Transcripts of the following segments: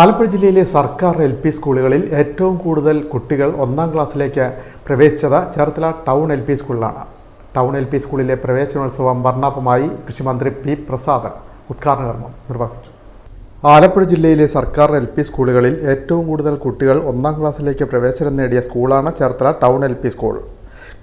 ആലപ്പുഴ ജില്ലയിലെ സർക്കാർ L P സ്കൂളുകളിൽ ഏറ്റവും കൂടുതൽ കുട്ടികൾ ഒന്നാം ക്ലാസ്സിലേക്ക് പ്രവേശിച്ചത് ചേർത്തല ടൗൺ എൽ പി സ്കൂളിലാണ്. ടൗൺ എൽ പി സ്കൂളിലെ പ്രവേശനോത്സവം വർണാഭമായി കൃഷിമന്ത്രി പി പ്രസാദ് ഉദ്ഘാടന കർമ്മം നിർവഹിച്ചു. ആലപ്പുഴ ജില്ലയിലെ സർക്കാർ എൽ പി സ്കൂളുകളിൽ ഏറ്റവും കൂടുതൽ കുട്ടികൾ ഒന്നാം ക്ലാസ്സിലേക്ക് പ്രവേശനം നേടിയ സ്കൂളാണ് Cherthala town L P school.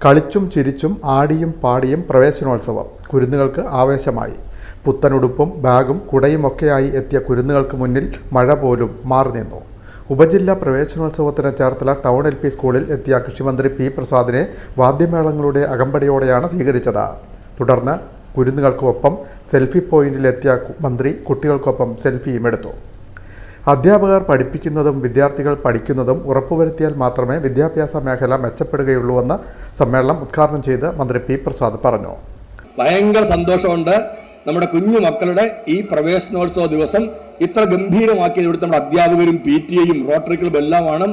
കളിച്ചും ചിരിച്ചും ആടിയും പാടിയും പ്രവേശനോത്സവം കുരുന്നുകൾക്ക് ആവേശമായി. പുത്തനുടുപ്പും ബാഗും കുടയുമൊക്കെയായി എത്തിയ കുരുന്നുകൾക്ക് മുന്നിൽ മഴ പോലും മാറി നിന്നു. ഉപജില്ലാ പ്രവേശനോത്സവത്തിന് ചേർത്തല ടൗൺ എൽ പി സ്കൂളിൽ എത്തിയ കൃഷിമന്ത്രി പി പ്രസാദിനെ വാദ്യമേളങ്ങളുടെ അകമ്പടിയോടെയാണ് സ്വീകരിച്ചത്. തുടർന്ന് കുരുന്നുകൾക്കൊപ്പം സെൽഫി പോയിന്റിലെത്തിയ മന്ത്രി കുട്ടികൾക്കൊപ്പം സെൽഫിയും എടുത്തു. അധ്യാപകർ പഠിപ്പിക്കുന്നതും വിദ്യാർത്ഥികൾ പഠിക്കുന്നതും ഉറപ്പുവരുത്തിയാൽ മാത്രമേ വിദ്യാഭ്യാസ മേഖല മെച്ചപ്പെടുകയുള്ളൂവെന്ന് സമ്മേളനം ഉദ്ഘാടനം ചെയ്ത് മന്ത്രി പി പ്രസാദ് പറഞ്ഞു. ഭയങ്കര സന്തോഷമുണ്ട്. നമ്മുടെ കുഞ്ഞു മക്കളുടെ ഈ പ്രവേശനോത്സവ ദിവസം ഇത്ര ഗംഭീരമാക്കിയത് ഇവിടുത്തെ നമ്മുടെ അധ്യാപകരും പി ടി എയും റോട്ടറി ക്ലബ് എല്ലാമാണ്.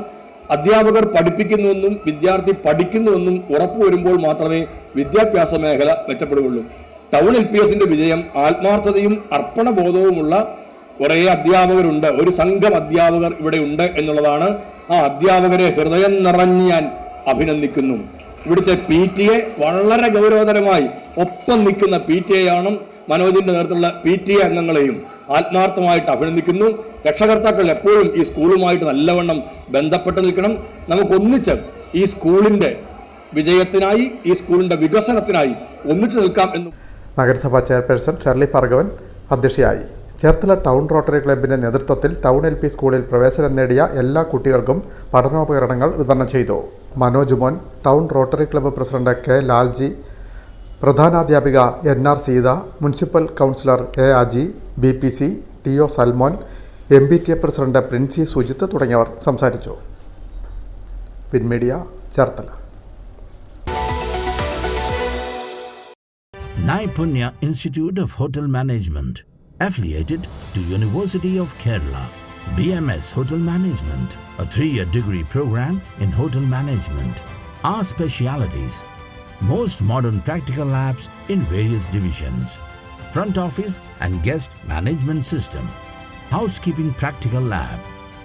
അധ്യാപകർ പഠിപ്പിക്കുന്നുവെന്നും വിദ്യാർത്ഥി പഠിക്കുന്നുവെന്നും ഉറപ്പുവരുമ്പോൾ മാത്രമേ വിദ്യാഭ്യാസ മേഖല മെച്ചപ്പെടുകയുള്ളൂ. ടൗൺ എൽ പി എസിന്റെ വിജയം ആത്മാർത്ഥതയും അർപ്പണബോധവുമുള്ള കുറേ അധ്യാപകരുണ്ട്. ഒരു സംഘം അധ്യാപകർ ഇവിടെ ഉണ്ട് എന്നുള്ളതാണ് ആ അധ്യാപകരെ ഹൃദയം നിറഞ്ഞ് ഞാൻ അഭിനന്ദിക്കുന്നു. ഇവിടുത്തെ പി ടി എ വളരെ ഗൗരവതരമായി ഒപ്പം നിൽക്കുന്ന പി ടി എ ആണ് മനോജിന്റെ നേതൃത്വത്തിലുള്ള പി ടി എ അംഗങ്ങളെയും ആത്മാർത്ഥമായിട്ട് അഭിനന്ദിക്കുന്നു. രക്ഷകർത്താക്കൾ എപ്പോഴും ഈ സ്കൂളുമായിട്ട് നല്ലവണ്ണം ബന്ധപ്പെട്ട് നിൽക്കണം. നമുക്കൊന്നിച്ച് ഈ സ്കൂളിന്റെ വിജയത്തിനായി ഈ സ്കൂളിന്റെ വികസനത്തിനായി ഒന്നിച്ചു നിൽക്കാം എന്ന് നഗരസഭാ ചെയർപേഴ്സൺ ഷെർലി ഭാർഗവൻ അധ്യക്ഷയായി. ചേർത്തല ടൗൺ റോട്ടറി ക്ലബിന്റെ നേതൃത്വത്തിൽ ടൗൺ എൽ പി സ്കൂളിൽ പ്രവേശനം നേടിയ എല്ലാ കുട്ടികൾക്കും പഠനോപകരണങ്ങൾ വിതരണം ചെയ്തു. Manoj Mon town Rotary club president K Lalji പ്രധാനാധ്യാപിക N R Seetha municipal councillor A Aji B P C T O Salmon M B T A president Princy Sujith തുടങ്ങിയവർ സംസാരിച്ചു. പിൻമീഡിയ Cherthala. Naipunya institute of hotel management affiliated to university of Kerala B hotel management three year degree programme in hotel management ആ specialities most modern practical labs in various divisions, front office and guest management system, housekeeping practical lab,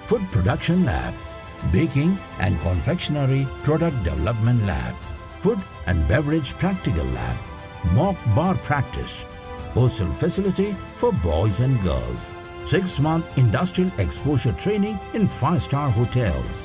food production lab, baking and confectionery product development lab, food and beverage practical lab, mock bar practice, hostel facility for boys and girls, six month industrial exposure training in five star hotels.